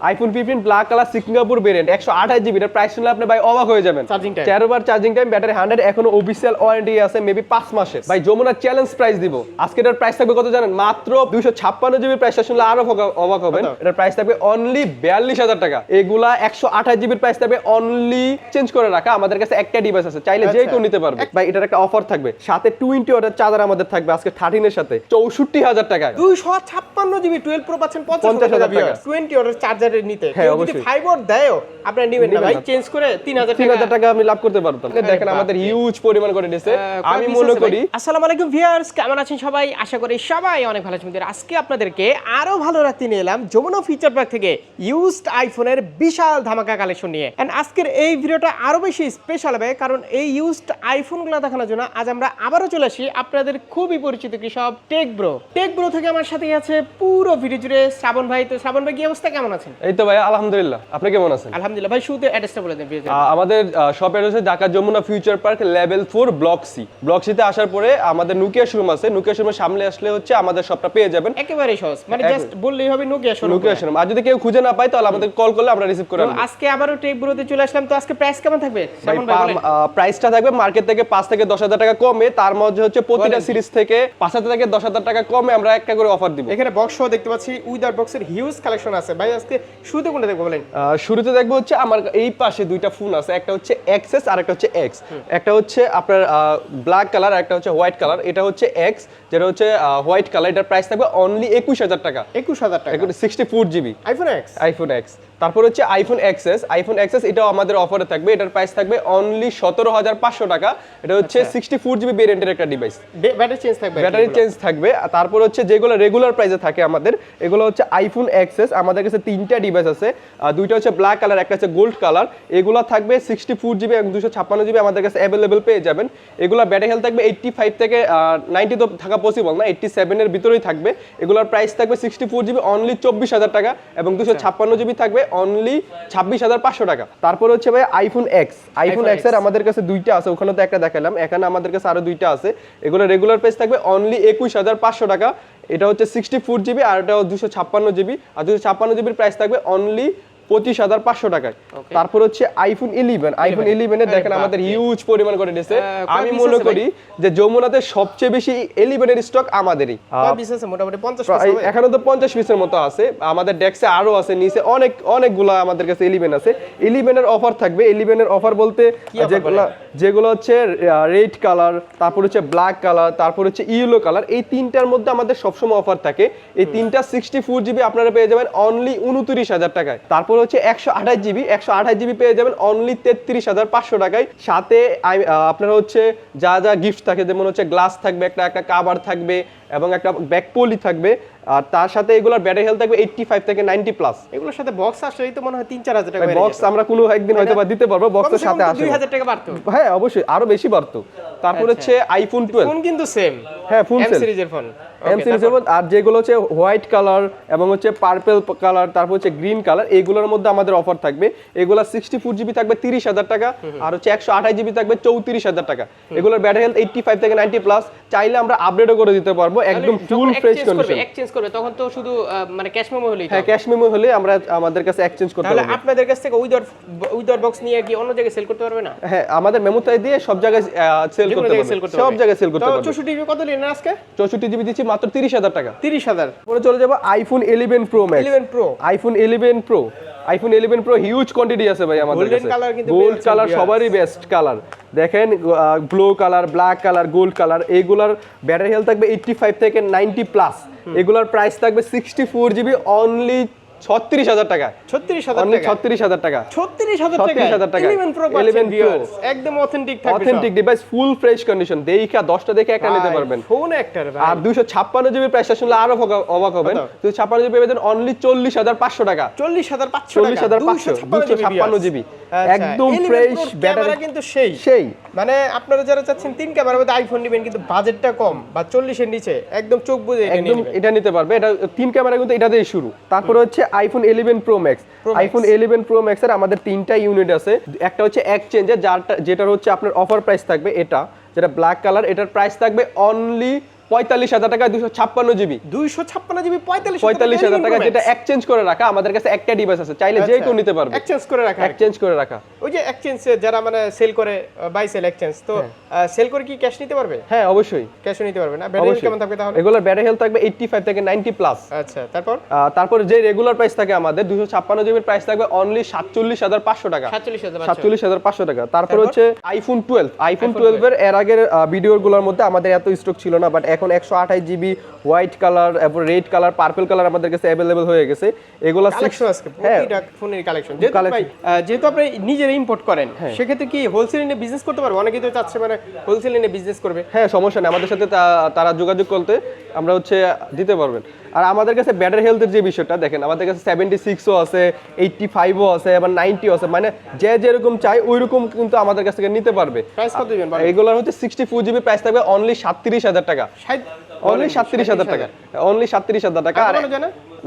IPhone fifteen black colour Singapore variant একশো আঠাশ GB price শুনলে আপনি ভাই অবাক হয়ে যাবেন। Charging time? তেরো বার চার্জিং টাইম ব্যাটারি হান্ড্রেড এখনও অফিসিয়াল ওয়ারেন্টি আছে মেবি পাঁচ মাসের। ভাই যমুনা চ্যালেঞ্জ প্রাইস দিব। আজকে এটার প্রাইস থাকবে কত জানেন? মাত্র দুইশো ছাপ্পান্ন জিবি প্রাইসটা শুনলে আরও অবাক- হবেন? এটার প্রাইস থাকবে অনলি বিয়াল্লিশ হাজার টাকা। এগুলা একশো আঠাশ জিবির প্রাইস থাকবে অনলি চেঞ্জ করে রাখা। আমাদের কাছে একটা ডিভাইস আছে চাইলে যে আচ্ছা। কেউ নিতে পারবে। ভাই এটার একটা অফার থাকবে। সাথে টোয়েন্টি ওয়াটের চার্জার আমাদের থাকবে আজকে থার্টিনের সাথে। চৌষট্টি হাজার টাকায়। দুইশো ছাপ্পান্ন জিবি টুয়েলভ প্রো পাচ্ছেন পঞ্চাশ 50,000 হাজার টাকা। টোয়েন্টি ওয়াটের চার্জারের নিতে। হ্যাঁ, অবশ্যই। ফাইভ আপনারা নেবেন না ভাই। চেঞ্জ করে তিন হাজার তিন হাজার টাকা আমি লাভ করতে পারতাম দেখেন আমাদের হিউজ পরিমাণ করে আমি মনে করি? আসসালামু আলাইকুম ভিউয়ার্স কেমন আছেন সবাই? আশা করি সবাই অনেক ভালো আছেন আজকে আপনাদেরকে আরও ভালো রাখতে নিয়ে এলাম যমুনা ফিচার পার্ক থেকে ইউজড আইফোনের বিশাল ধামাকা কালেকশন নিয়ে। এন্ড আজকের এই ভিডিওটা আরও বেশি স্পেশাল হবে কারণ এই ইউজড আইফোনগুলো দেখানোর জন্য আজ আমরা আবারও চলে আসি আপনাদের খুবই পরিচিত কি সব টেক ব্রো টেক ব্রো থেকে আমার সাথে আছে পুরো ভিডিও জুড়ে শ্রাবণ ভাই। তো শ্রাবণ ভাই কি অবস্থা? কেমন আছেন? এই তো ভাই আলহামদুলিল্লাহ। আপনি কেমন আছেন? আলহামদুলিল্লাহ ভাই শুরুতে অ্যাড্রেসটা বলে দেন আমাদের shop address Dhaka Jamuna future park level four block C block সিতে আসার পরে আমাদের নুকিয়া শোরুম আছে। নুকিয়া শোরুমের সামনে আসলে হচ্ছে আমাদের শপটা পেয়ে যাবেন। একেবারেই সহজ। মানে জাস্ট বললেই হবে নোকিয়া শোরুম নুকিয়া শোরুম আর যদি কেউ খুঁজে না পায় তাহলে আমাদের কল করলে আমরা রিসিভ করে তো আনব। আজকে আবারও টেক ব্রোতে চলে আসলাম। তো আজকে প্রাইস কেমন থাকবে? প্রাইসটা থাকবে মার্কেট থেকে পাঁচ থেকে দশ হাজার টাকা কমে। তার মধ্যে হচ্ছে প্রতিটা সিরিজ থেকে পাঁচ হাজার থেকে দশ হাজার টাকা কমে আমরা একটা করে অফার দিব। এখানে বক্স দেখতে পাচ্ছি উইদার বক্সের হিউজ কালেকশন আছে। ভাই আজকে শুরুতে কোনটা দেখব বলেন? শুরুতে দেখব হচ্ছে আমার এই পাশে দুইটা ফোন আছে একটা হচ্ছে এক্সএস আর একটা হচ্ছে এক্স একটা হচ্ছে আপনার ব্ল্যাক কালার আর একটা হচ্ছে হোয়াইট কালার এটা হচ্ছে এক্স যেটা হচ্ছে হোয়াইট কালার এটার প্রাইস থাকবে অনলি একুশ হাজার টাকা। একুশ হাজার টাকা। Sixty four GB iPhone X iPhone X তারপর হচ্ছে আইফোন এক্সেস আইফোন এক্সেস এটাও আমাদের অফারে থাকবে এটার প্রাইস থাকবে অনলি সতেরো হাজার পাঁচশো টাকা। এটা হচ্ছে সিক্সটি ফোর জিবি ভেরিয়েন্টের একটা ডিভাইস ব্যাটারি চেঞ্জ থাকবে ব্যাটারি চেঞ্জ থাকবে আর তারপর হচ্ছে যেগুলো রেগুলার প্রাইসে থাকে আমাদের এগুলো হচ্ছে আইফোন এক্সেস আমাদের কাছে তিনটা ডিভাইস আছে। দুইটা হচ্ছে ব্ল্যাক কালার একটা হচ্ছে গোল্ড কালার এগুলো থাকবে সিক্সটি ফোর জিবি এবং দুশো ছাপ্পান্ন জিবি আমাদের কাছে অ্যাভেলেবেল পেয়ে যাবেন। এগুলো ব্যাটারি হেলথ থাকবে এইট্টি ফাইভ থেকে নাইনটি তো থাকা পসিবল না এইট্টি সেভেনের ভিতরেই থাকবে। এগুলোর প্রাইস থাকবে সিক্সটি ফোর জিবি অনলি চব্বিশ হাজার টাকা এবং দুশো ছাপ্পান্ন জিবি থাকবে অনলি ছাব্বিশ হাজার পাঁচশো টাকা। তারপর হচ্ছে ভাই আইফোন এক্স আইফোন এক্সের আমাদের কাছে দুইটা আছে ওখানে তো একটা দেখালাম। এখানে আমাদের কাছে আরও দুইটা আছে। এগুলো রেগুলার প্রাইস থাকবে অনলি একুশ হাজার পাঁচশো টাকা। এটা হচ্ছে সিক্সটি ফোর জিবি আর এটা দুশো ছাপ্পান্ন জিবি আর দুশো ছাপ্পান্ন জিবির প্রাইস থাকবে অনলি পঁচিশ হাজার পাঁচশো টাকায়। তারপর হচ্ছে আইফোন ইলেভেন আইফোন দেখেন আমাদের হিউজ পরিমাণ করে কয় আমি মনে করি যে যমুনাতে সবচেয়ে বেশি ইলেভেনের স্টক আমাদেরই। এখানে তো পঞ্চাশ পিসের মতো আছে। আমাদের ডেস্কে আরও আছে নিচে অনেক অনেকগুলো আমাদের কাছে ইলেভেন আছে। ইলেভেনের অফার থাকবে। ইলেভেনের অফার বলতে যেগুলো যেগুলো হচ্ছে রেড কালার তারপর হচ্ছে ব্ল্যাক কালার তারপর হচ্ছে ইয়েলো কালার এই তিনটার মধ্যে আমাদের সবসময় অফার থাকে। এই তিনটা সিক্সটি ফোর জিবি আপনারা পেয়ে যাবেন অনলি উনত্রিশ হাজার টাকায়। তারপর হচ্ছে একশো আঠাশ জিবি, একশো আঠাশ জিবি পেয়ে যাবেন অনলি তেত্রিশ হাজার পাঁচশো টাকায়। সাথে আপনারা হচ্ছে যা যা গিফট থাকে, যেমন হচ্ছে গ্লাস থাকবে, একটা একটা কাভার থাকবে এবং একটা ব্যাকপোলি থাকবে। আর তার সাথে এগুলোর ব্যাটারি হেলথ থাকবে এইটটি ফাইভ থেকে নাইনটি প্লাস এগুলোর সাথে বক্স আসলেই তো মনে হয় তিন চার হাজার টাকা বক্স আমরা কোনো একদিন হয়তো বা দিতে পারব বক্সের সাথে আসে দুই না। হাজার টাকা বাড়তো। হ্যাঁ অবশ্যই আরও বেশি বাড়তো। তারপর হচ্ছে আইফোন টুয়েলভ ফোন কিন্তু সেম হ্যাঁ ফুল এম সিরিজের ফোন এম সিরিজ আর যেগুলো হচ্ছে হোয়াইট কালার এবং হচ্ছে পার্পেল কালার তারপর হচ্ছে গ্রিন কালার এইগুলোর মধ্যে আমাদের অফার থাকবে। এগুলো সিক্সটি ফোর জিবি থাকবে তিরিশ হাজার টাকা আর হচ্ছে একশো আঠাশ জিবি থাকবে চৌত্রিশ হাজার টাকা। এগুলোর ব্যাটারি হেলথ এইটটি ফাইভ থেকে নাইনটি প্লাস চাইলে আমরা আপডেটও করে দিতে পারব একদম ফুল ফ্রেশ কন্ডিশন করবে তখন তো শুধু মানে ক্যাশ মেমো হলেই হ্যাঁ ক্যাশ মেমো হলে আমরা আমাদের কাছে এক্সচেঞ্জ করতে তাহলে পারব। আপনাদের কাছ থেকে উইদার উইদার বক্স নিয়ে কি অন্য জায়গায় সেল করতে পারবে না? হ্যাঁ আমাদের মেমোতে দিয়ে সব জায়গায় সেল করতে পারবে। সব জায়গায় সেল করতে পারবে। চৌষট্টি জিবি কত নিলেন আজকে? চৌষট্টি জিবি দিচ্ছি মাত্র তিরিশ হাজার টাকা। তিরিশ হাজার। পরে চলে যাব iPhone eleven pro max eleven pro iPhone eleven pro iPhone eleven pro huge quantity আছে ভাই আমাদের কাছে। কিন্তু গোল্ড কালার সবারই বেস্ট কালার দেখেন blue colour black colour gold colour এগুলার ব্যাটারি হেলথ থাকবে এইটটি ফাইভ থেকে নাইনটি প্লাস এগুলার প্রাইস থাকবে সিক্সটি ফোর জিবি অনলি ছত্রিশ হাজার টাকা। ছত্রিশ হাজার টাকা? ছত্রিশ হাজার টাকা। ছত্রিশ হাজার টাকা? 36,000 টাকা। Eleven pro 11 Pro। একদম authentic authentic device full fresh condition দেখা দশটা দেখে একটা নিতে পারবেন। ফোন একটার আর দুইশো ছাপ্পান্ন জিবি প্রাইসটা শুনলে আরও অবাক- হবেন? দুইশো ছাপ্পান্ন জিবি পেয়ে অনলি চল্লিশ হাজার পাঁচশো টাকা। চল্লিশ হাজার পাঁচশো চল্লিশ হাজার পাঁচশো দুশো ছাপ্পান্ন জিবি একদম ফ্রেশ ব্যাটারি কিন্তু সেই। সেই। মানে আপনারা যারা চাচ্ছেন তিন মধ্যে আইফোন নেবেন কিন্তু বাজেটটা কম বা চল্লিশের নিচে একদম চোখ বুঝে এটা একদম এটা নিতে পারবে। এটা তিন ক্যামেরা কিন্তু এটা দিয়ে শুরু। তারপরে হচ্ছে iPhone eleven pro max. IPhone eleven pro max এর আমাদের তিনটা ইউনিট আছে। একটা হচ্ছে এক্সচেঞ্জের যারটা যেটার হচ্ছে আপনার অফার প্রাইস থাকবে এটা যেটা ব্ল্যাক কালার এটার প্রাইস থাকবে অনলি পঁয়তাল্লিশ হাজার টাকা দুশো ছাপ্পান্ন জিবি। দুইশো ছাপ্পান্ন জিবি পঁয়তাল্লিশ পঁয়তাল্লিশ হাজার টাকা যেটা এক্সচেঞ্জ করে রাখা আমাদের কাছে একটা ডিভাইস আছে চাইলে যে কেউ নিতে পারবে। এক্সচেঞ্জ করে রাখা এক্সচেঞ্জ করে রাখা। ওই যে এক্সচেঞ্জ যারা মানে সেল করে বাই সেল এক্সচেঞ্জ তো সেল করে কি ক্যাশ নিতে পারবে? হ্যাঁ অবশ্যই। ক্যাশও নিতে পারবে না? ব্যাটারি কেমন থাকবে তাহলে? এগুলোর ব্যাটারি হেলথ থাকবে এইটটি ফাইভ থেকে নাইনটি প্লাস আচ্ছা তারপর? তারপরে যে রেগুলার প্রাইস থাকে আমাদের দুশো ছাপ্পান্ন জিবির প্রাইস থাকবে অনলি সাতচল্লিশ হাজার পাঁচশো টাকা। সাতচল্লিশ হাজার সাতচল্লিশ হাজার পাঁচশো টাকা। তারপর হচ্ছে আইফোন টুয়েলভ আইফোন টুয়েলভ এর এর আগের ভিডিওগুলোর মধ্যে আমাদের এত স্টক ছিল না বাট এখন একশো আঠাশ জিবি হোয়াইট কালার তারপর রেড কালার পার্পল কালার আমাদের কাছে অ্যাভেলেবল হয়ে গেছে। এগুলো কালেকশন আজকে হ্যাঁ। ফোনের কালেকশন যেহেতু আপনি নিজেরা ইম্পোর্ট করেন সেক্ষেত্রে কি হোলসেল নিয়ে বিজনেস করতে পারবে? অনেকেই তো চাচ্ছে মানে হোলসেল নিয়ে বিজনেস করবে। হ্যাঁ সমস্যা নেই। আমাদের সাথে তারা যোগাযোগ করতে আমরা হচ্ছে দিতে পারবেন। আর আমাদের কাছে ব্যাটারি হেলথের যে বিষয়টা দেখেন আমাদের কাছে সেভেন্টি সিক্সও আছে এইটটি ফাইভও আছে আবার নাইনটিও আছে। মানে যে যেরকম চাই ওই রকম কিন্তু আমাদের কাছ থেকে নিতে পারবে। এগুলোর হচ্ছে সিক্সটি ফোর জিবি প্রাইস থাকবে অনলি সাতত্রিশ হাজার টাকা। ষাট অনলি সাতত্রিশ হাজার টাকা। অনলি সাতত্রিশ হাজার টাকা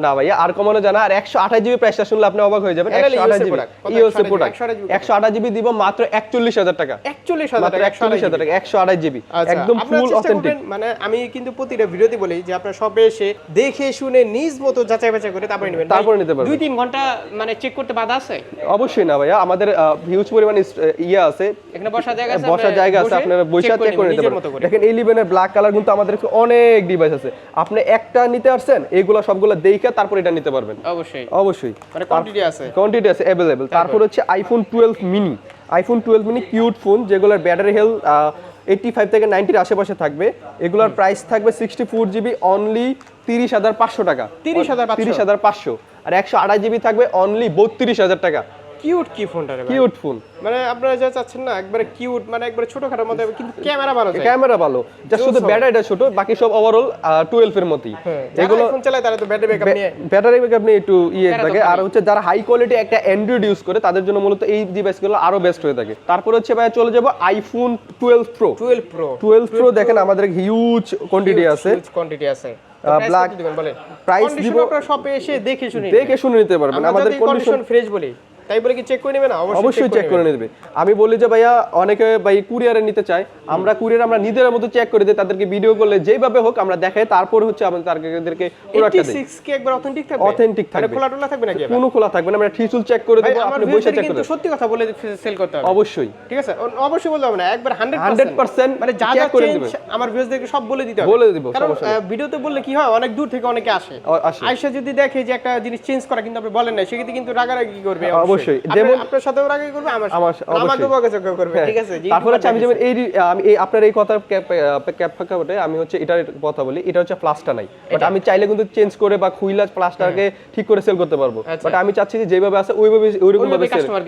না? ভাইয়া আর কমানো জানা আর একশো আঠাশ জিবি প্রাইসটা শুনলে আপনি অবাক হয়ে যাবেন। একশো আঠাশ জিবি। ইউএসএ প্রোডাক্ট একশো আঠাশ জিবি দিব মাত্র একচল্লিশ হাজার টাকা। একচল্লিশ হাজার টাকা একচল্লিশ হাজার টাকা একশো আঠাশ জিবি। আচ্ছা, একদম ফুল অথেন্টিক মানে আমি কিন্তু প্রতিটা ভিডিওতে বলি যে আপনারা সবে এসে দেখে শুনে নিজ মতো যাচাই বাছাই করে তারপরে নেবেন। তারপরে নিতে পারবেন। দুই তিন ঘণ্টা মানে চেক করতে বাধা আছে? অবশ্যই না ভাইয়া আমাদের হিউজ পরিমাণ ইয়ে আছে। এখানে বসার জায়গা আছে আপনি জায়গা আছে আপনারা বসে চেক করে নিতে করে। দেখেন ইলেভেনের ব্ল্যাক কালার কিন্তু আমাদের অনেক ডিভাইস আছে। আপনি একটা নিতে আসছেন এগুলো সবগুলো দেখে তারপর এটা নিতে পারবেন। অবশ্যই। অবশ্যই। মানে কোয়ান্টিটি আছে। কোয়ান্টিটি আছে अवेलेबल তারপর হচ্ছে iPhone twelve mini iPhone twelve mini cute phone যেগুলোর ব্যাটারি হেলথ এইটি ফাইভ থেকে নাইনটির আশেপাশে থাকবে। এগুলোর প্রাইস থাকবে সিক্সটি ফোর জিবি অনলি তিরিশ হাজার পাঁচশো টাকা। 30,500 তিরিশ হাজার পাঁচশো। আর একশো আড়াই জিবি থাকবে অনলি বত্রিশ হাজার টাকা। কিউট কি ফোনটা রে কিউট ফোন। মানে আপনারা যা চাচ্ছেন না একবারে কিউট মানে একবারে ছোটখাটোর মধ্যে কিন্তু ক্যামেরা ভালো যায় ক্যামেরা ভালো। যা শুধু ব্যাটারিটা ছোট বাকি সব ওভারঅল টুয়েলভ এর মতোই। এগুলো ফোন চালায় তারা তো ব্যাটারি ব্যাকআপ নিয়ে ব্যাটারি ব্যাকআপ নিয়ে একটু ইয়ে থাকে। আর হচ্ছে যারা হাই কোয়ালিটি একটা অ্যান্ড্রয়েড ইউজ করে তাদের জন্য মূলত এই ডিভাইসগুলো আরও বেস্ট হয়ে থাকে। তারপর হচ্ছে ভাই চলে যাব iPhone twelve pro 12 pro twelve pro দেখেন আমাদের হিউজ কোয়ান্টিটি আছে। হিউজ কোয়ান্টিটি আছে। বলেন? price দিব- আপনারা শপে এসে দেখে শুনে দেখে শুনে নিতে পারবেন। আমাদের কন্ডিশন ফ্রেশ বলি। তাই বলে কি চেক করে নেবে না অবশ্যই চেক করে নেবে। আমি বলি যে ভাইয়া অনেকে ভাই কুরিয়ারে নিতে চায়। আমরা কুরিয়ার আমরা নিজেদের মতো চেক করে দিই তাদেরকে ভিডিও করলে যেভাবে হোক আমরা দেখাই তারপর হচ্ছে আমাদের তাদেরকে প্রোডাক্টটা দিই 86 কি একবার অথেন্টিক থাকবে? মানে থাকবে। খোলা টোলা থাকবে নাকি কোনো খোলা থাকবে না আমরা চেক করে দেবো আপনি বসে চেক করে সত্যি কথা বলে সেল করতে হবে। অবশ্যই। ঠিক আছে? অবশ্যই বলতে হবে না একবার 100% 100% মানে যা যা চেঞ্জ আমার ভিউয়ারদেরকে সব বলে দিতে হবে। বলে দিব, কারণ ভিডিওতে বললে কি হয় অনেক দূর থেকে অনেকে আসে। আসে। যদি দেখে যে একটা জিনিস চেঞ্জ করা কিন্তু আপনি বলেন না সেক্ষেত্রে কিন্তু রাগারাগি করবে অবশ্যই। আপনার- সাথেও রাগারাগি করবে আমার আমার আমাকে বকাঝকা করবে ঠিক আছে? তারপর হচ্ছে আমি যেমন এই আমি এই আপনার এই কথা ক্যাপ ফাঁকাতে আমি হচ্ছে এটার কথা বলি এটা হচ্ছে প্লাসটা নাই। বাট আমি চাইলে কিন্তু চেঞ্জ করে বা খুইলা প্লাসটাকে ঠিক করে সেল করতে পারব। আচ্ছা। বাট আমি চাচ্ছি যে যেভাবে আছে ওইভাবে ওইরকম ভাবে।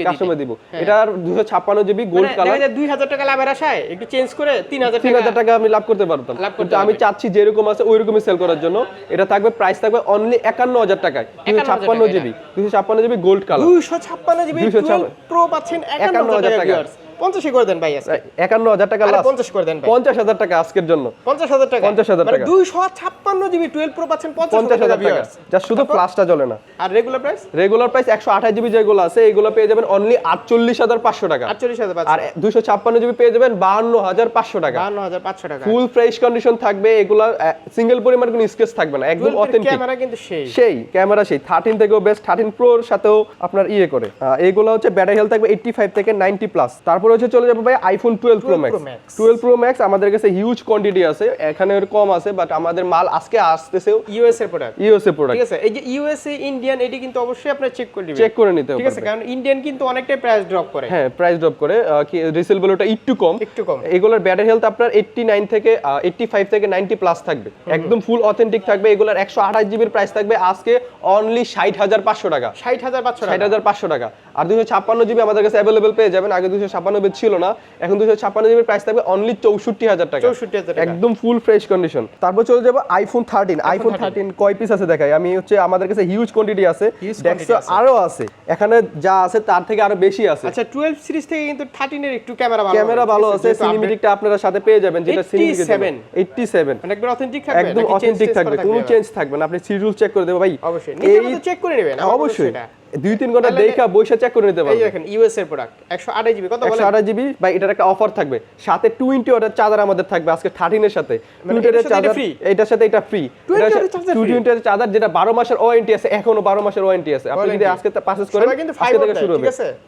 কাস্টমার দিব। এটার দুশো ছাপ্পান্ন জিবি গোল্ড কালার দেখা যায় 2000 টাকা লাভের আশায় একটু চেঞ্জ করে 3000 তিন টাকা আমি লাভ করতে পারতাম। কিন্তু আমি চাচ্ছি যেরকম আছে ওইরকমই সেল করার জন্য। এটা থাকবে প্রাইস থাকবে অনলি একান্ন হাজার টাকায়। দুশো ছাপ্পান্ন জিবি দুশো ছাপ্পান্ন GB gold colour 256 GB 256 pro পাচ্ছেন 51,000 51000 টাকা। 50 করে দেন ভাই একান্ন হাজার টাকা 50 করে দেন পঞ্চাশ হাজার টাকা আজকের জন্য। 50000 টাকা। 50,000 মানে টাকা। 256 জিবি 12 প্রো পাচ্ছেন পঞ্চাশ হাজার টাকা যা শুধু প্লাসটা জ্বলে না। আর রেগুলার প্রাইস রেগুলার প্রাইস একশো আঠাশ জিবি যেগুলো আছে এগুলো পেয়ে যাবেন অনলি আটচল্লিশ হাজার পাঁচশো টাকা। 48000 আর দুশো ছাপ্পান্ন জিবি পেয়ে যাবেন বাহান্ন হাজার পাঁচশো টাকা। 52500 টাকা। ফুল ফ্রেশ কন্ডিশন থাকবে এগুলো সিঙ্গেল পরিমাণ কোনো স্কেচ থাকবে না একদম অথেন্টিক ক্যামেরা কিন্তু সেই। সেই ক্যামেরা সেই। থার্টিন থেকেও বেস্ট থার্টিন প্রোর সাথেও আপনার ইয়ে করে। আহ, এইগুলো হচ্ছে ব্যাটারি হেলথ থাকবে এইটটি ফাইভ থেকে নাইনটি প্লাস তারপর তারপরে হচ্ছে চলে যাব ভাই iPhone twelve pro max twelve pro max আমাদের কাছে হিউজ কোয়ান্টিটি আছে এখানে কম আছে বাট আমাদের মাল আজকে আসতেছে ইউএস এর প্রোডাক্ট ইউএস এর প্রোডাক্ট ঠিক আছে এই যে ইউএস এ ইন্ডিয়ান এটি কিন্তু অবশ্যই আপনারা চেক করে চেক করে নিতে হবে ঠিক আছে কারণ ইন্ডিয়ান কিন্তু অনেকটাই প্রাইস ড্রপ করে। হ্যাঁ প্রাইস ড্রপ করে কি রিসেল ভ্যালুটা একটু কম। একটু কম। এগুলোর ব্যাটারি হেলথ আপনার 89 থেকে 85 থেকে 90 প্লাস থাকবে। একদম ফুল অথেন্টিক থাকবে এগুলোর 128 জিবির প্রাইস থাকবে আজকে অনলি 60500 টাকা। 60500 টাকা। 60500 টাকা। আর 256 জিবি আমাদের কাছে अवेलेबल পেয়ে যাবেন আগে 256 ছাপানব্বই ছিল না। এখন দুশো ছাপানব্বই প্রাইস থাকবে অনলি চৌষট্টি হাজার টাকা। চৌষট্টি হাজার একদম ফুল ফ্রেশ কন্ডিশন তারপর চলে যাব আইফোন থার্টিন আইফোন থার্টিন কয় পিস আছে দেখাই? আমি হচ্ছে আমাদের কাছে হিউজ কোয়ান্টিটি আছে। দেখছ আরও আছে। এখানে যা আছে তার থেকে আরও বেশি আছে। আচ্ছা টুয়েলভ সিরিজ থেকে কিন্তু থার্টিন এর একটু ক্যামেরা ভালো ক্যামেরা ভালো আছে। সিনেমেটিকটা আপনারা সাথে পেয়ে যাবেন যেটা সিনেমেটিক সেভেন এইটটি সেভেন একদম অথেন্টিক থাকবে একদম অথেন্টিক থাকবে। কোনো চেঞ্জ থাকবে না। আপনি সিরিয়াল চেক করে দেবো ভাই। অবশ্যই। নিজে চেক করে নেবেন অবশ্যই। দুই তিন ঘণ্টা দেখা বৈশা চেক করে নিতে পারবেন দেখেন ইউএস এর প্রোডাক্ট একশো আঠাশ জিবি কত একশো বলেন আঠাশ জিবি এটার একটা অফার থাকবে। সাথে টোয়েন্টি ওয়াটের চার্জার আমাদের থাকবে আজকে থার্টিনের সাথে। মানে 20 এটার চার্জার এটার সাথে এটা ফ্রি 20 ওয়াটের টোয়েন্টি ওয়াটের চার্জার যেটা বারো মাসের ওয়ারেন্টি আছে এখনও বারো মাসের ওয়ারেন্টি আছে। আপনি যদি আজকে পারচেস করেন কিন্তু থেকে শুরু হবে।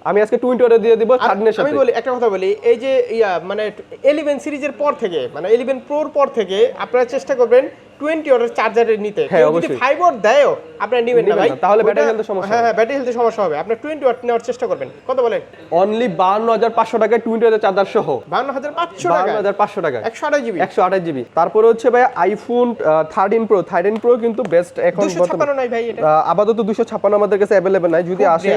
আমি আজকে টোয়েন্টি ওয়াটের দিয়ে দিব থার্টিনের আমি বলি একটা কথা বলি এই যে ইয়া মানে ইলেভেন সিরিজের পর থেকে মানে ইলেভেন প্রোর পর থেকে আপনারা চেষ্টা করবেন টোয়েন্টি ওয়াটের চার্জারের নিতে। হ্যাঁ, যদি। ফাইভ দেয়ও আপনারা নেবেন না ভাই। তাহলে ওইটা- সমস্যা হ্যাঁ হ্যাঁ ব্যাটারি সমস্যা হবে। আপনি টোয়েন্টি ওয়াট নেওয়ার চেষ্টা করবেন। কত বলেন? অনলি বান্ন হাজার পাঁচশো টাকায় টোয়েন্টি ওয়াটের চার্জার সহ। বান্ন হাজার পাঁচশো বান্ন টাকা হাজার পাঁচশো টাকায়। একশো আঠাশ জিবি একশো আঠাশ জিবি তারপরে হচ্ছে ভাই iPhone thirteen pro thirteen pro কিন্তু বেস্ট এখন দুশো ছাপ্পান্ন নাই ভাই এটা। আপাতত দুশো ছাপ্পান্ন আমাদের কাছে অ্যাভেলেবেল নাই। যদি আসে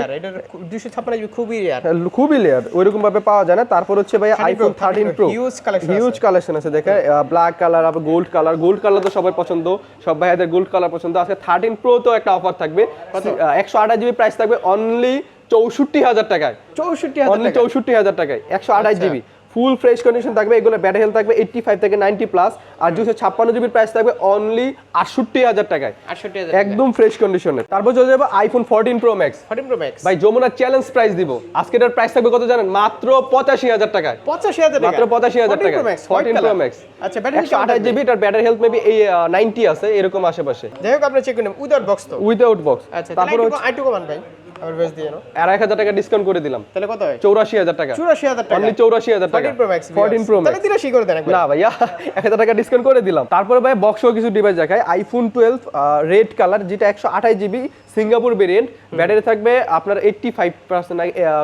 দুশো ছাপ্পান্ন জিবি খুবই রেয়ার খুবই লেয়ার ওইরকম ভাবে পাওয়া যায় না। তারপর হচ্ছে ভাই iPhone thirteen pro huge collection huge collection আছে। দেখে ব্ল্যাক কালার আবার গোল্ড কালার গোল্ড কালার তো সবাই পছন্দ সব ভাইয়াদের গোল্ড কালার পছন্দ। আজকে থার্টিন প্রো তো একটা অফার থাকবে। একশো আঠাশ জিবি প্রাইস থাকবে অনলি চৌষট্টি হাজার টাকায়। চৌষট্টি হাজার অনলি চৌষট্টি হাজার টাকায় একশো আঠাশ আচ্ছা। জিবি ফুল ফ্রেশ কন্ডিশন থাকবে এগুলো ব্যাটারি হেলথ থাকবে এইটটি ফাইভ থেকে নাইনটি প্লাস আর দুশো ছাপ্পান্ন জিবির প্রাইস থাকবে অনলি আটষট্টি হাজার টাকায়। একদম ফ্রেশ কন্ডিশনে তারপর চলে যাবে iPhone fourteen pro max fourteen pro max ভাই যমুনা চ্যালেঞ্জ প্রাইস দিব। আজকে এটার প্রাইস থাকবে কত জানেন? মাত্র পঁচাশি হাজার টাকায়। পঁচাশি হাজার টাকা? মাত্র পঁচাশি হাজার টাকা ফোরটিন প্রো ম্যাক্স আচ্ছা ব্যাটারি আঠাশ জিবি এটার ব্যাটারি হেলথ মেবি এই নাইনটি আছে এরকম আশেপাশে। যাই হোক আপনারা চেক করে নেবেন। উইদাউট বক্স তো। উইদাউট বক্স আচ্ছা তারপর তারপর আইটু কমান ভাই। দিয়ে নাও। আর টাকা ডিসকাউন্ট করে দিলাম। তাহলে কত হয়? চৌরাশি হাজার টাকা। চুরাশি হাজার টাকা। অনলি চৌরাশি হাজার টাকা। 14 Pro Max ফোরটিন প্রো তাহলে তিরাশি করে দেন না ভাইয়া এক হাজার টাকা ডিসকাউন্ট করে দিলাম। তারপরে ভাই বক্সও কিছু ডিভাইস দেখায় আইফোন টুয়েলভ রেড কালার যেটা একশো আঠাশ জিবি সিঙ্গাপুর ভেরিয়েন্ট ব্যাটারি থাকবে আপনার এইটটি ফাইভ পার্সেন্ট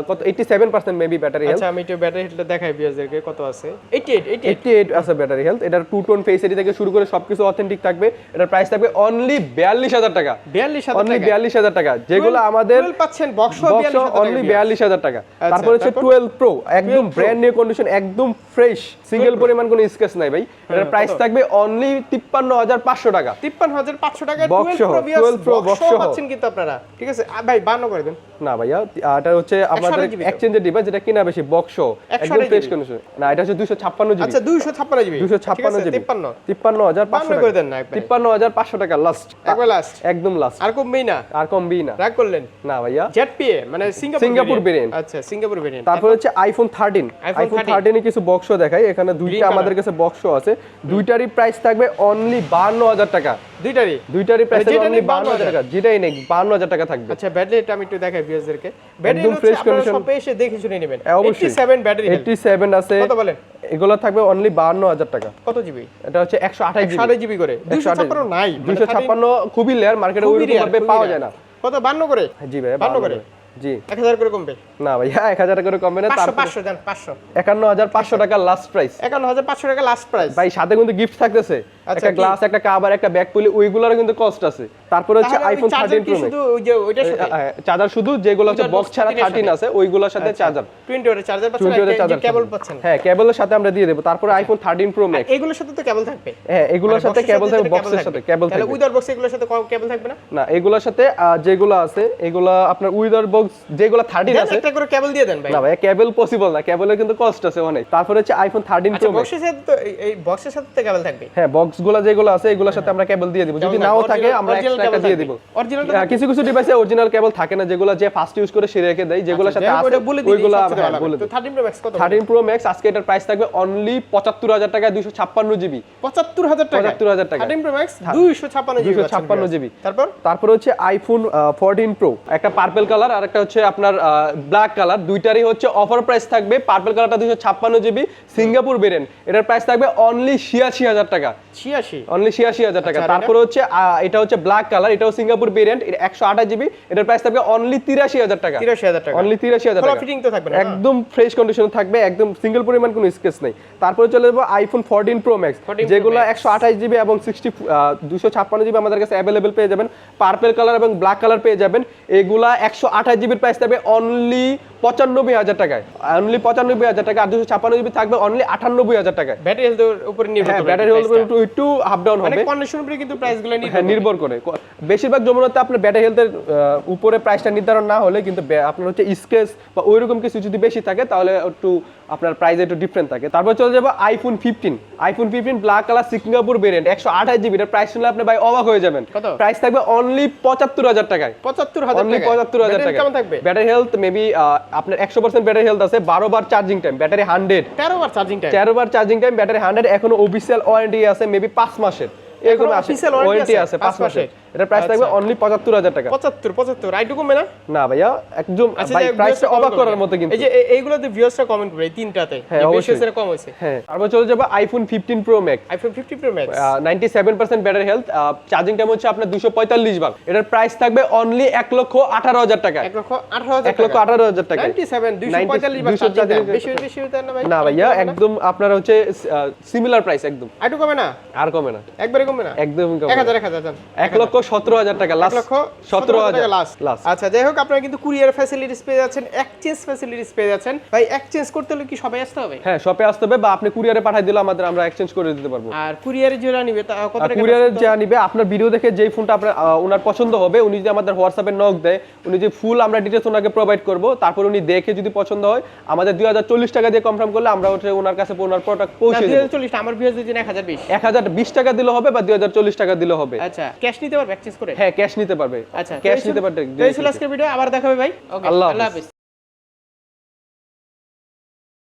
কত eighty seven percent maybe battery health আচ্ছা আমি একটু ব্যাটারি হেলথটা দেখাই বিয়ারদেরকে কত আছে? 88 88 এইটটি এইট আছে ব্যাটারি হেলথ এটার টু টোন ফেস এটি থেকে শুরু করে সবকিছু অথেন্টিক থাকবে। এটার প্রাইস থাকবে অনলি বিয়াল্লিশ হাজার টাকা। 42000 অনলি টাকা। বিয়াল্লিশ হাজার টাকা। যেগুলো আমাদের পাচ্ছেন বক্স বক্স অনলি বিয়াল্লিশ হাজার টাকা আচ্ছা, তারপর হচ্ছে তারপর? টুয়েলভ প্রো একদম ব্র্যান্ড নিউ কন্ডিশন একদম ফ্রেশ সিঙ্গেল পরিমাণ কোনো স্কেচ নাই ভাই। এটার প্রাইস থাকবে অনলি তিপ্পান্ন হাজার পাঁচশো টাকা। 53500 টাকা Box 12 সহ, Pro 12 Pro বক্স। পাচ্ছেন কিন্তু আপনারা ঠিক আছে? ভাই 52 করে দেন। না ভাইয়া এটা হচ্ছে আমাদের 128 GB তো। এক্সচেঞ্জের ডিভাইস যেটা কিনা বেশি বক্স একদম ফ্রেশ কন্ডিশন না এটা হচ্ছে দুশো ছাপ্পান্ন জিবি আচ্ছা 256 জিবি দুশো ছাপ্পান্ন জিবি 53 তিপ্পান্ন। হাজার পাঁচশো 52 করে দেন না একবারে। তিপ্পান্ন হাজার পাঁচশো টাকা লাস্ট একবার লাস্ট একদম লাস্ট আর কমবেই না। আর কমবেই না। রাগ করলেন? না ভাইয়া। জেট পিএ মানে সিঙ্গাপুর সিঙ্গাপুর variant। আচ্ছা সিঙ্গাপুর ভেরিয়েন্ট তারপর হচ্ছে আইফোন থার্টিন iPhone আইফোন 13 থার্টিনে কিছু বক্স দেখাই। এখানে দুইটা আমাদের কাছে বক্স আছে। দুইটারই প্রাইস থাকবে অনলি বান্ন হাজার টাকা। দুইটারই? দুইটারই প্রাইস অনলি নেই বান্ন হাজার 52,000 টাকা। যেটাই নেই বান্ন হাজার টাকা থাকবে। আচ্ছা ব্যাটারি এটা আমি একটু দেখাই ভিউয়ারদেরকে ব্যাটারি একদম হচ্ছে fresh সব এসে দেখে শুনে নেবেন। হ্যাঁ, 87 ব্যাটারি এইটটি সেভেন আছে। কত বলেন? এগুলো থাকবে অনলি টাকা। কত জিবি এটা হচ্ছে একশো আঠাশ জিবি সাড়ে জিবি করে। দুইশো ছাপ্পান্ন নাই। মানে দুইশো ছাপ্পান্ন খুবই লেয়ার মার্কেটে ভাবে পাওয়া যায় না। কত বান্ন করে? জি ভাই 52 করে? জি। এক হাজার করে কমবে? না ভাইয়া এক হাজার টাকা করে কমবে না পাঁচশো তারপর পাঁচশো যান পাঁচশো। একান্ন হাজার পাঁচশো টাকা লাস্ট প্রাইস একান্ন হাজার পাঁচশো টাকা লাস্ট প্রাইস ভাই সাথে কিন্তু গিফট থাকতেছে। একটা গ্লাস একটা কাপ আর একটা ব্যাগ পুলি ওইগুলোর কিন্তু কস্ট আছে। তারপরে হচ্ছে আইফোন থার্টিন প্রো শুধু ওই যে ওইটার সাথে? চার্জার শুধু যেগুলো হচ্ছে বক্স ছাড়া 13 এর থার্টিন সাথে। আছে ওইগুলোর সাথে চার্জার টোয়েন্টি ওয়াটের চার্জার পাচ্ছেন কেবল পাচ্ছেন? হ্যাঁ কেবলের সাথে আমরা দিয়ে দেবো। তারপরে আইফোন থার্টিন প্রো ম্যাক্স এগুলোর সাথে তো কেবল থাকবে। হ্যাঁ এগুলোর মানে সাথে কেবল থাকবে বক্সের সাথে থাকবে। তাহলে উইদার বক্স এগুলোর সাথে কেবল থাকবে না? না এগুলোর সাথে যেগুলো আছে এগুলো আপনার উইদার বক্স যেগুলো থার্টিন দেন আছে। একটা করে কেবল দিয়ে দেন ভাই। না ভাই কেবল পসিবল না। কেবলের কিন্তু কস্ট আছে অনেক। তারপরে হচ্ছে আইফোন থার্টিন আচ্ছা প্রো বক্সের সাথে তো এই- বক্সের সাথে কেবল থাকবে। হ্যাঁ বক্স গুলো যেগুলো আছে এগুলোর সাথে আমরা কেবল দিয়ে দিব। যদি নাও থাকে আমরা এক্সট্রা দিয়ে দিব। হ্যাঁ, কিছু কিছু ডিভাইসে অরিজিনাল কেবল থাকে না যেগুলো যে ফার্স্ট ইউজ করে সে রেখে দেয় যেগুলোর সাথে আছে ওইগুলো হ্যাঁ, বলে দিই। 13 প্রো ম্যাক্স কত? থার্টিন প্রো ম্যাক্স আজকে এটার প্রাইস থাকবে অনলি পঁচাত্তর হাজার টাকায় দুশো ছাপ্পান্ন জিবি। 75000 টাকা? 75000 টাকা। 13 প্রো ম্যাক্স 256 জিবি 256 জিবি। তারপর? তারপরে হচ্ছে আইফোন ফোরটিন প্রো একটা পার্পল কালার আর একটা হচ্ছে আপনার ব্ল্যাক কালার দুইটারই হচ্ছে অফার প্রাইস থাকবে। পার্পল কালারটা দুশো ছাপ্পান্ন জিবি সিঙ্গাপুর বেরেন এটার প্রাইস থাকবে অনলি ছিয়াশি হাজার টাকা। 86 অনলি ছিয়াশি হাজার টাকা। তারপরে হচ্ছে এটা হচ্ছে ব্ল্যাক কালার এটাও সিঙ্গাপুর ভেরিয়েন্ট একশো আঠাশ জিবি এটার প্রাইস থাকবে অনলি তিরাশি হাজার টাকা। 83000 টাকা। অনলি তিরাশি হাজার টাকা। ফিটিং তো থাকবে একদম ফ্রেশ কন্ডিশনে থাকবে একদম সিঙ্গেল পরিমাণ কোনো স্কেচ নেই। তারপরে চলে যাব আইফোন ফোরটিন প্রো ম্যাক্স 14 যেগুলো একশো আঠাশ জিবি এবং সিক্সটি দুশো ছাপ্পান্ন জিবি আমাদের কাছে অ্যাভেলেবেল পেয়ে যাবেন। পার্পেল কালার এবং ব্ল্যাক কালার পেয়ে যাবেন। এগুলা একশো আঠাশ জিবির প্রাইস থাকবে অনলি পঁচানব্বই হাজার টাকায়। অনলি পঁচানব্বই হাজার টাকা আর দুশো ছাপান্ন জিবি থাকবে অনলি আটানব্বই হাজার টাকায়। ব্যাটারি হেলথের উপরে নির্ভর ব্যাটারি হেলথ একটু একটু আপ ডাউন হবে। কন্ডিশন উপরে কিন্তু প্রাইসগুলো হ্যাঁ নির্ভর করে। বেশিরভাগ যমুনাতে আপনার ব্যাটারি হেলথের উপরে প্রাইসটা নির্ধারণ না হলে কিন্তু আপনার হচ্ছে স্কেচ বা ওইরকম কিছু যদি বেশি থাকে তাহলে একটু আপনার প্রাইস একটু ডিফারেন্ট থাকে। তারপর চলে যাব iPhone fifteen iPhone fifteen black colour Singapore variant একশো আঠাশ জিবি এটার প্রাইস শুনলে আপনি ভাই অবাক হয়ে যাবেন। প্রাইস থাকবে অনলি পঁচাত্তর হাজার টাকায়। পঁচাত্তর হাজার অনলি পঁচাত্তর হাজার টাকা থাকবে? ব্যাটারি হেলথ মেবি আপনার একশো পার্সেন্ট ব্যাটারি হেলথ আছে বারো বার চার্জিং টাইম ব্যাটারি হান্ড্রেড তেরো বার চার্জিং টাইম তেরো বার চার্জিং টাইম ব্যাটারি হান্ড্রেড এখনও অফিসিয়াল ওয়ারেন্টি আছে মেবি পাঁচ মাসের। এরকম warranty ওয়ারেন্টি আছে, পাঁচ মাসের। এটা প্রাইস থাকবে আচ্ছা। অনলি পঁচাত্তর হাজার টাকা। কমবে না? না ভাইয়া একদম আচ্ছা ভাই প্রাইসটা অবাক করার মতো কিন্তু। এই যে এইগুলোতে ভিউয়ার্সরা কমেন্ট করে এই তিনটাতে। কম হয়েছে। হ্যাঁ তারপর চলে যাব iPhone fifteen pro max iPhone fifty pro max ninety seven percent battery health charging time হচ্ছে আপনার দুশো পঁয়তাল্লিশ বার। এটার প্রাইস থাকবে অনলি লক্ষ আঠারো হাজার টাকা। এক লক্ষ আঠারো হাজার এক লক্ষ আঠারো হাজার টাকা। নাইনটি সেভেন দুইশো 90 পঁয়তাল্লিশ বার চার্জিং বেশি বেশি হতে না ভাই না ভাইয়া একদম আপনার হচ্ছে সিমিলার প্রাইস একদম। আইটু কমে না? আর কমে না। একবারে কমবে না? একদম এক হাজার এক হাজার এক লক্ষ সতেরো হাজার টাকা লাস্ট লক্ষ সতেরো হাজার লাস্ট লাস্ট আচ্ছা যাই হোক আপনারা কিন্তু কুরিয়ার ফ্যাসিলিটিস পেয়ে যাচ্ছেন এক্সচেঞ্জ ফ্যাসিলিটিস পেয়ে যাচ্ছেন। ভাই এক্সচেঞ্জ করতে হলে কি সবাই আসতে হবে? হ্যাঁ শপে আসতে হবে বা আপনি কুরিয়ারে পাঠিয়ে দিলে আমাদের আমরা এক্সচেঞ্জ করে দিতে পারব। আর কুরিয়ারে যারা নিবে তা কত টাকা কুরিয়ারে আসতে যা নিবে আপনার ভিডিও দেখে যেই ফোনটা আপনার ওনার পছন্দ হবে উনি যদি আমাদের হোয়াটসঅ্যাপে নক দেয় উনি যে ফুল আমরা ডিটেলস ওনাকে প্রোভাইড করব তারপর উনি দেখে যদি পছন্দ হয় আমাদের দুই হাজার চল্লিশ টাকা দিয়ে কনফার্ম করলে আমরা হচ্ছে ওনার কাছে ওনার প্রোডাক্ট পৌঁছে দেবো। চল্লিশ আমার দিন এক হাজার বিশ। এক হাজার বিশ টাকা দিলে হবে বা দুই হাজার চল্লিশ টাকা দিলে হবে। আচ্ছা ক্যাশ নিতে পারবে এক্সচেঞ্জ করে? হ্যাঁ ক্যাশ নিতে পারবে। আচ্ছা ক্যাশ নিতে পারবে। তো এই ছিল আজকের ভিডিও আবার দেখাবে ভাই। ওকে আল্লাহ। হাফেজ।